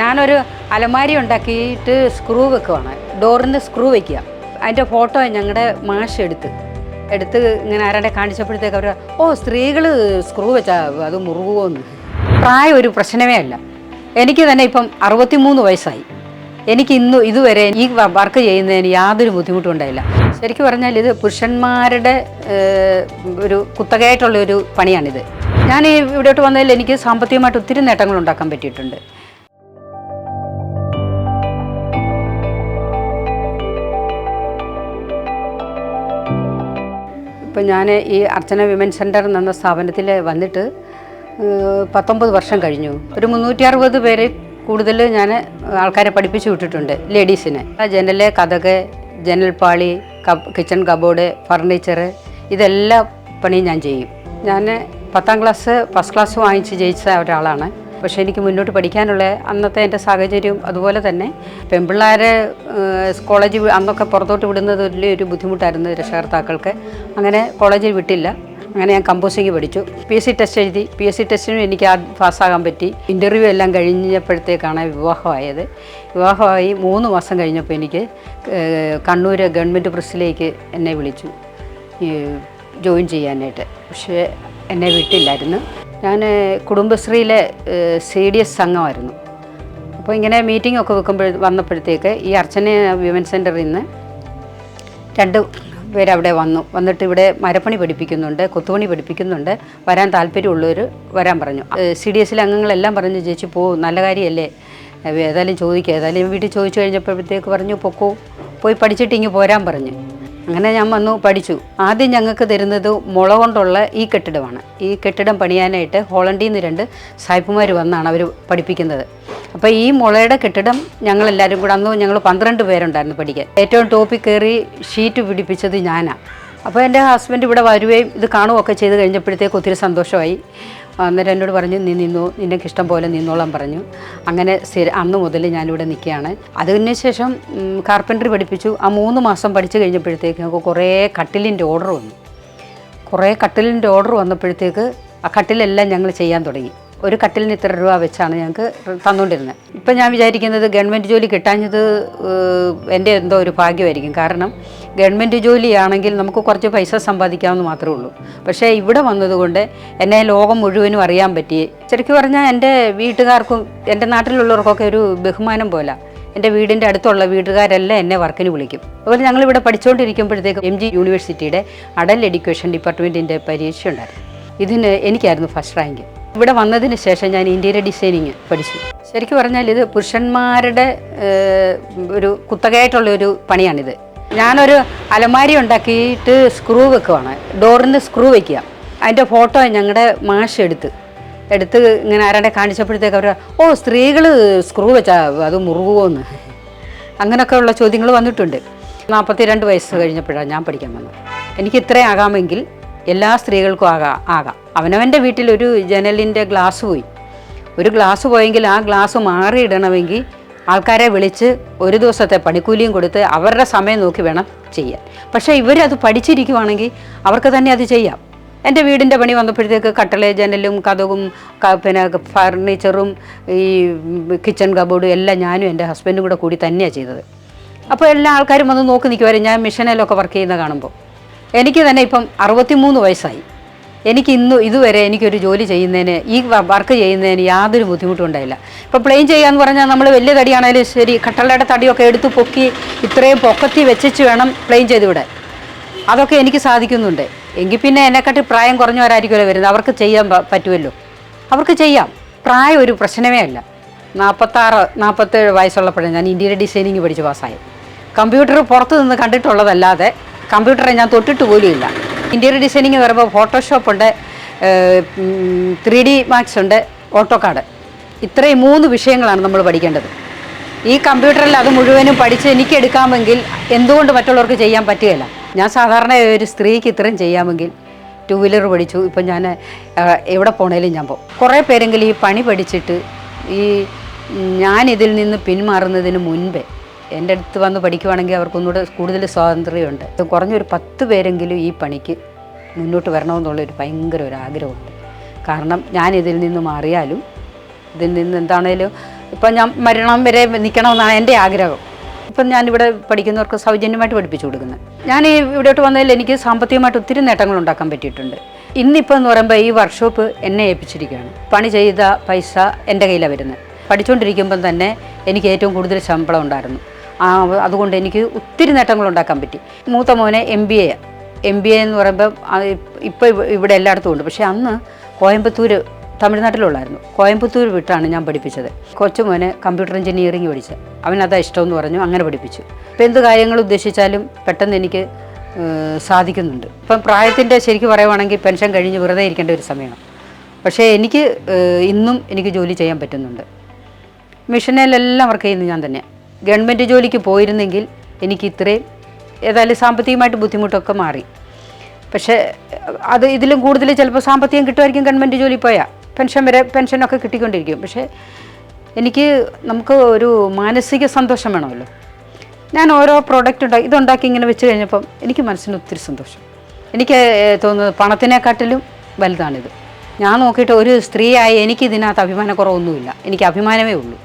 ഞാനൊരു അലമാരി ഉണ്ടാക്കിയിട്ട് screw വെക്കുവാണ്. ഡോറിന് screw വെക്കുക. അതിന്റെ ഫോട്ടോ ഞങ്ങളുടെ മാഷ് എടുത്ത്. എടുത്ത് ഇങ്ങനെ ആരാണ്ടെ കാണിച്ചപ്പോഴത്തേക്ക് അവർ ഓ സ്ത്രീകൾ സ്ക്രൂ വെച്ചാൽ അത് മുറുകുമോന്ന് പ്രായം ഒരു പ്രശ്നമേ അല്ല. എനിക്ക് തന്നെ ഇപ്പം അറുപത്തിമൂന്ന് വയസ്സായി. എനിക്ക് ഇന്ന് ഇതുവരെ ഈ വർക്ക് ചെയ്യുന്നതിന് യാതൊരു ബുദ്ധിമുട്ടും ഉണ്ടായില്ല. ശരിക്കും പറഞ്ഞാൽ ഇത് പുരുഷന്മാരുടെ ഒരു കുത്തകയായിട്ടുള്ള ഒരു പണിയാണിത്. ഞാൻ ഈ ഇവിടോട്ട് വന്നതിൽ എനിക്ക് സാമ്പത്തികമായിട്ട് ഒത്തിരി നേട്ടങ്ങൾ ഉണ്ടാക്കാൻ പറ്റിയിട്ടുണ്ട്. ഇപ്പം ഞാൻ ഈ അർച്ചന വിമൻ സെന്റർ എന്ന സ്ഥാപനത്തിൽ വന്നിട്ട് പത്തൊമ്പത് വർഷം കഴിഞ്ഞു. ഒരു മുന്നൂറ്റി അറുപത് പേര് കൂടുതൽ ഞാൻ ആൾക്കാരെ പഠിപ്പിച്ചു വിട്ടിട്ടുണ്ട് ലേഡീസിനെ. ജനൽ കഥക് ജനൽപ്പാളി കിച്ചൺ കബോർഡ് ഫർണിച്ചർ ഇതെല്ലാം പണിയും ഞാൻ ചെയ്യും. ഞാൻ പത്താം ക്ലാസ് ഫസ്റ്റ് ക്ലാസ് വാങ്ങിച്ച് ജയിച്ച ഒരാളാണ്. പക്ഷേ എനിക്ക് മുന്നോട്ട് പഠിക്കാനുള്ള അന്നത്തെ എന്റെ സാഹചര്യം അതുപോലെ തന്നെ പെൺപിള്ളേരെ കോളേജ് അന്നൊക്കെ പുറത്തോട്ട് വിടുന്നത് വലിയൊരു ബുദ്ധിമുട്ടായിരുന്നു രക്ഷകർത്താക്കൾക്ക്. അങ്ങനെ കോളേജിൽ വിട്ടില്ല. അങ്ങനെ ഞാൻ കമ്പോസിങ് പഠിച്ചു. പി എസ് സി ടെസ്റ്റ് എഴുതി. പി എസ് സി ടെസ്റ്റിനും എനിക്ക് പാസ്സാകാൻ പറ്റി. ഇന്റർവ്യൂ എല്ലാം കഴിഞ്ഞപ്പോഴത്തേക്കാണ് വിവാഹമായത്. വിവാഹമായി മൂന്ന് മാസം കഴിഞ്ഞപ്പോൾ എനിക്ക് കണ്ണൂർ ഗവൺമെന്റ് പ്രസ്സിലേക്ക് എന്നെ വിളിച്ചു. ജോയിൻ ചെയ്യാനായിട്ട്. പക്ഷേ എന്നെ വിട്ടില്ലായിരുന്നു. ഞാൻ കുടുംബശ്രീയിലെ സി ഡി എസ് സംഘമായിരുന്നു. അപ്പോൾ ഇങ്ങനെ മീറ്റിംഗ് ഒക്കെ വെക്കുമ്പോൾ വന്നപ്പോഴത്തേക്ക് ഈ അർച്ചന വിമൻ സെന്ററിൽ നിന്ന് രണ്ട് പേരവിടെ വന്നു. വന്നിട്ട് ഇവിടെ മരപ്പണി പഠിപ്പിക്കുന്നുണ്ട് കൊത്തുപണി പഠിപ്പിക്കുന്നുണ്ട്. വരാൻ താല്പര്യമുള്ളവർ വരാൻ പറഞ്ഞു. സി ഡി എസിലെ അംഗങ്ങളെല്ലാം പറഞ്ഞു ചേച്ചി പോകും നല്ല കാര്യമല്ലേ ഏതായാലും ചോദിക്കുക ഏതായാലും വീട്ടിൽ ചോദിച്ചു കഴിഞ്ഞപ്പോഴത്തേക്ക് പറഞ്ഞു പൊക്കോ പോയി പഠിച്ചിട്ട് ഇങ്ങ് പോരാൻ പറഞ്ഞു. അങ്ങനെ ഞാൻ വന്നു പഠിച്ചു. ആദ്യം ഞങ്ങൾക്ക് തരുന്നത് മുള കൊണ്ടുള്ള ഈ കെട്ടിടമാണ്. ഈ കെട്ടിടം പണിയാനായിട്ട് ഹോളണ്ടിൽ നിന്ന് രണ്ട് സായിപ്പുമാർ വന്നാണ് അവർ പഠിപ്പിക്കുന്നത്. അപ്പോൾ ഈ മുളയുടെ കെട്ടിടം ഞങ്ങളെല്ലാവരും കൂടെ അന്ന് ഞങ്ങൾ പന്ത്രണ്ട് പേരുണ്ടായിരുന്നു പഠിക്കാൻ. ഏറ്റവും ടോപ്പിൽ കയറി ഷീറ്റ് പിടിപ്പിച്ചത് ഞാനാണ് അപ്പോൾ എന്റെ ഹസ്ബൻഡ് ഇവിടെ വരുകയും ഇത് കാണുകയൊക്കെ ചെയ്ത് കഴിഞ്ഞപ്പോഴത്തേക്ക് ഒത്തിരി സന്തോഷമായി. അന്നേരം എന്നോട് പറഞ്ഞു നീ നിന്നു നിനക്ക് ഇഷ്ടം പോലെ നിന്നോളാം പറഞ്ഞു. അങ്ങനെ സ്ഥിര അന്ന് മുതൽ ഞാനിവിടെ നിൽക്കുകയാണ്. അതിന് ശേഷം കാർപ്പൻട്രി പഠിപ്പിച്ചു. ആ മൂന്ന് മാസം പഠിച്ചു കഴിഞ്ഞപ്പോഴത്തേക്ക് ഞങ്ങൾക്ക് കുറേ കട്ടിലിന്റെ ഓർഡർ വന്നു. കുറേ കട്ടിലിന്റെ ഓർഡർ വന്നപ്പോഴത്തേക്ക് ആ കട്ടിലെല്ലാം ഞങ്ങൾ ചെയ്യാൻ തുടങ്ങി. ഒരു കട്ടിലിന് ഇത്ര രൂപ വെച്ചാണ് ഞങ്ങൾക്ക് തന്നുകൊണ്ടിരുന്നത് ഇപ്പം ഞാൻ വിചാരിക്കുന്നത് ഗവൺമെന്റ് ജോലി കിട്ടാഞ്ഞത് എന്റെ എന്തോ ഒരു ഭാഗ്യമായിരിക്കും. കാരണം ഗവൺമെന്റ് ജോലിയാണെങ്കിൽ നമുക്ക് കുറച്ച് പൈസ സമ്പാദിക്കാമെന്ന് മാത്രമേ ഉള്ളൂ. പക്ഷേ ഇവിടെ വന്നതുകൊണ്ട് എന്നെ ലോകം മുഴുവനും അറിയാൻ പറ്റി. ശരിക്കും പറഞ്ഞാൽ എന്റെ വീട്ടുകാർക്കും എന്റെ നാട്ടിലുള്ളവർക്കൊക്കെ ഒരു ബഹുമാനം പോലെ. എന്റെ വീടിന്റെ അടുത്തുള്ള വീട്ടുകാരെല്ലാം എന്നെ വർക്കിന് വിളിക്കും. അതുപോലെ ഞങ്ങളിവിടെ പഠിച്ചുകൊണ്ടിരിക്കുമ്പോഴത്തേക്കും എം ജി യൂണിവേഴ്സിറ്റിയുടെ അഡൽ എഡ്യൂക്കേഷൻ ഡിപ്പാർട്ട്മെന്റിന്റെ പരീക്ഷ ഉണ്ടായിരുന്നു ഇതിന് എനിക്കായിരുന്നു ഫസ്റ്റ് റാങ്ക്. ഇവിടെ വന്നതിന് ശേഷം ഞാൻ ഇന്റീരിയർ ഡിസൈനിങ് പഠിച്ചു. ശരിക്കും പറഞ്ഞാൽ ഇത് പുരുഷന്മാരുടെ ഒരു കുത്തകയായിട്ടുള്ള ഒരു പണിയാണിത്. ഞാനൊരു അലമാരി ഉണ്ടാക്കിയിട്ട് സ്ക്രൂ വെക്കുവാണ്. ഡോറിന് സ്ക്രൂ വെക്കുക. അതിന്റെ ഫോട്ടോ ഞങ്ങളുടെ മാഷ് എടുത്ത് എടുത്ത് ഇങ്ങനെ ആരാണ്ടെ കാണിച്ചപ്പോഴത്തേക്ക് അവർ ഓ സ്ത്രീകൾ സ്ക്രൂ വെച്ചാൽ അത് മുറുകുമോന്ന് അങ്ങനെയൊക്കെ ഉള്ള ചോദ്യങ്ങൾ വന്നിട്ടുണ്ട്. നാൽപ്പത്തി രണ്ട് വയസ്സ് കഴിഞ്ഞപ്പോഴാണ് ഞാൻ പഠിക്കാൻ വന്നത്. എനിക്ക് ഇത്രയും ആകാമെങ്കിൽ എല്ലാ സ്ത്രീകൾക്കും ആകാം ആകാം. അവനവന്റെ വീട്ടിൽ ഒരു ജനലിന്റെ ഗ്ലാസ് പോയി. ഒരു ഗ്ലാസ് പോയെങ്കിൽ ആ ഗ്ലാസ് മാറിയിടണമെങ്കിൽ ആൾക്കാരെ വിളിച്ച് ഒരു ദിവസത്തെ പണിക്കൂലിയും കൊടുത്ത് അവരുടെ സമയം നോക്കി വേണം ചെയ്യാൻ. പക്ഷേ ഇവരത് പഠിച്ചിരിക്കുവാണെങ്കിൽ അവർക്ക് തന്നെ അത് ചെയ്യാം. എന്റെ വീടിന്റെ പണി വന്നപ്പോഴത്തേക്ക് കട്ടള ജനലും കഥകും പിന്നെ ഫർണിച്ചറും ഈ കിച്ചൺ കബോർഡും എല്ലാം ഞാനും എന്റെ ഹസ്ബൻഡും കൂടെ കൂടി തന്നെയാണ് ചെയ്തത്. അപ്പോൾ എല്ലാ ആൾക്കാരും വന്ന് നോക്കി നിൽക്കുമായിരുന്നു ഞാൻ മിഷനിലൊക്കെ വർക്ക് ചെയ്യുന്ന കാണുമ്പോൾ. എനിക്ക് തന്നെ ഇപ്പം അറുപത്തിമൂന്ന് വയസ്സായി. എനിക്ക് ഇന്ന് ഇതുവരെ എനിക്കൊരു ജോലി ചെയ്യുന്നതിന് ഈ വർക്ക് ചെയ്യുന്നതിന് യാതൊരു ബുദ്ധിമുട്ടും ഉണ്ടായില്ല. ഇപ്പോൾ പ്ലെയിൻ ചെയ്യാന്ന് പറഞ്ഞാൽ നമ്മൾ വലിയ തടിയാണേലും ശരി കട്ടളയുടെ തടിയൊക്കെ എടുത്ത് പൊക്കി ഇത്രയും പൊക്കത്തി വെച്ചിട്ട് വേണം പ്ലെയിൻ ചെയ്ത് ഇവിടെ അതൊക്കെ എനിക്ക് സാധിക്കുന്നുണ്ട്. എങ്കിൽ പിന്നെ എന്നെക്കാട്ടി പ്രായം കുറഞ്ഞവരായിരിക്കുമല്ലോ വരുന്നത്. അവർക്ക് ചെയ്യാൻ പറ്റുമല്ലോ. അവർക്ക് ചെയ്യാം. പ്രായം ഒരു പ്രശ്നമേ അല്ല. നാൽപ്പത്താറ് നാൽപ്പത്തേഴ് വയസ്സുള്ളപ്പോഴാണ് ഞാൻ ഇന്റീരിയർ ഡിസൈനിങ് പഠിച്ച് പാസ്സായി കമ്പ്യൂട്ടർ പുറത്തു നിന്ന് കണ്ടിട്ടുള്ളതല്ലാതെ കമ്പ്യൂട്ടറെ ഞാൻ തൊട്ടിട്ട് പോലും ഇല്ല. ഇന്റീരിയർ ഡിസൈനിങ് പറയുമ്പോൾ ഫോട്ടോഷോപ്പ് ഉണ്ട് ത്രീ ഡി മാക്സ് ഉണ്ട് ഓട്ടോകാഡ് ഇത്രയും മൂന്ന് വിഷയങ്ങളാണ് നമ്മൾ പഠിക്കേണ്ടത്. ഈ കമ്പ്യൂട്ടറിൽ അത് മുഴുവനും പഠിച്ച് എനിക്ക് എടുക്കാമെങ്കിൽ എന്തുകൊണ്ട് മറ്റുള്ളവർക്ക് ചെയ്യാൻ പറ്റുകയില്ല? ഞാൻ സാധാരണ ഒരു സ്ത്രീക്ക് ഇത്രയും ചെയ്യാമെങ്കിൽ ടു വീലർ പഠിച്ചു ഇപ്പം ഞാൻ എവിടെ പോണേലും ഞാൻ പോകും കുറേ പേരെങ്കിലും ഈ പണി പഠിച്ചിട്ട് ഈ ഞാൻ ഇതിൽ നിന്ന് പിന്മാറുന്നതിന് മുൻപേ എന്റെ അടുത്ത് വന്ന് പഠിക്കുവാണെങ്കിൽ അവർക്കൊന്നുകൂടെ കൂടുതൽ സ്വാതന്ത്ര്യമുണ്ട്. കുറഞ്ഞൊരു പത്ത് പേരെങ്കിലും ഈ പണിക്ക് മുന്നോട്ട് വരണമെന്നുള്ളൊരു ഭയങ്കര ഒരു ആഗ്രഹമുണ്ട്. കാരണം ഞാൻ ഇതിൽ നിന്ന് മാറിയാലും ഇതിൽ നിന്ന് എന്താണേലും ഇപ്പം ഞാൻ മരണം വരെ നിൽക്കണമെന്നാണ് എന്റെ ആഗ്രഹം. ഇപ്പം ഞാനിവിടെ പഠിക്കുന്നവർക്ക് സൗജന്യമായിട്ട് പഠിപ്പിച്ചു കൊടുക്കുന്നത്. ഞാൻ ഈ ഇവിടോട്ട് വന്നതിൽ എനിക്ക് സാമ്പത്തികമായിട്ട് ഒത്തിരി നേട്ടങ്ങൾ ഉണ്ടാക്കാൻ പറ്റിയിട്ടുണ്ട്. ഇന്നിപ്പോൾ എന്ന് പറയുമ്പോൾ ഈ വർക്ക്ഷോപ്പ് എന്നെ ഏൽപ്പിച്ചിരിക്കുകയാണ്. പണി ചെയ്ത പൈസ എന്റെ കയ്യിലാണ് വരുന്നത്. പഠിച്ചുകൊണ്ടിരിക്കുമ്പം തന്നെ എനിക്ക് ഏറ്റവും കൂടുതൽ ശമ്പളം ഉണ്ടായിരുന്നു. അതുകൊണ്ട് എനിക്ക് ഒത്തിരി നേട്ടങ്ങൾ ഉണ്ടാക്കാൻ പറ്റി. മൂത്ത മോനെ M B A M B A എന്ന് പറയുമ്പോൾ ഇപ്പോൾ ഇവിടെ എല്ലായിടത്തും ഉണ്ട്. പക്ഷേ അന്ന് കോയമ്പത്തൂർ തമിഴ്നാട്ടിലുള്ളായിരുന്നു. കോയമ്പത്തൂർ വിട്ടാണ് ഞാൻ പഠിപ്പിച്ചത്. കൊച്ചുമോനെ കമ്പ്യൂട്ടർ എഞ്ചിനീയറിംഗ് പഠിച്ചത് അവനതാ ഇഷ്ടമെന്ന് പറഞ്ഞു അങ്ങനെ പഠിപ്പിച്ചു. ഇപ്പം എന്ത് കാര്യങ്ങൾ ഉദ്ദേശിച്ചാലും പെട്ടെന്ന് എനിക്ക് സാധിക്കുന്നുണ്ട്. ഇപ്പം പ്രായത്തിന്റെ ശരിക്കും പറയുവാണെങ്കിൽ പെൻഷൻ കഴിഞ്ഞ് വെറുതെ ഇരിക്കേണ്ട ഒരു സമയമാണ്. പക്ഷേ എനിക്ക് ഇന്നും എനിക്ക് ജോലി ചെയ്യാൻ പറ്റുന്നുണ്ട്. മിഷനിലെല്ലാം വർക്ക് ചെയ്യുന്നത് ഞാൻ തന്നെ ഗവൺമെന്റ് ജോലിക്ക് പോയിരുന്നെങ്കിൽ എനിക്ക് ഇത്രയും ഏതായാലും സാമ്പത്തികമായിട്ട് ബുദ്ധിമുട്ടൊക്കെ മാറി. പക്ഷേ അത് ഇതിലും കൂടുതൽ ചിലപ്പോൾ സാമ്പത്തികം കിട്ടുമായിരിക്കും ഗവൺമെന്റ് ജോലി പോയാൽ. പെൻഷൻ വരെ പെൻഷനൊക്കെ കിട്ടിക്കൊണ്ടിരിക്കും. പക്ഷേ എനിക്ക് നമുക്ക് ഒരു മാനസിക സന്തോഷം വേണമല്ലോ. ഞാൻ ഓരോ പ്രോഡക്റ്റ് ഉണ്ടാക്കി ഇതുണ്ടാക്കി ഇങ്ങനെ വെച്ച് കഴിഞ്ഞപ്പം എനിക്ക് മനസ്സിന് ഒത്തിരി സന്തോഷം. എനിക്ക് തോന്നുന്നത് പണത്തിനെക്കാട്ടിലും വലുതാണിത്. ഞാൻ നോക്കിയിട്ട് ഒരു സ്ത്രീയായി എനിക്ക് ഇതിനകത്ത് അഭിമാനക്കുറവൊന്നുമില്ല. എനിക്ക് അഭിമാനമേ ഉള്ളൂ.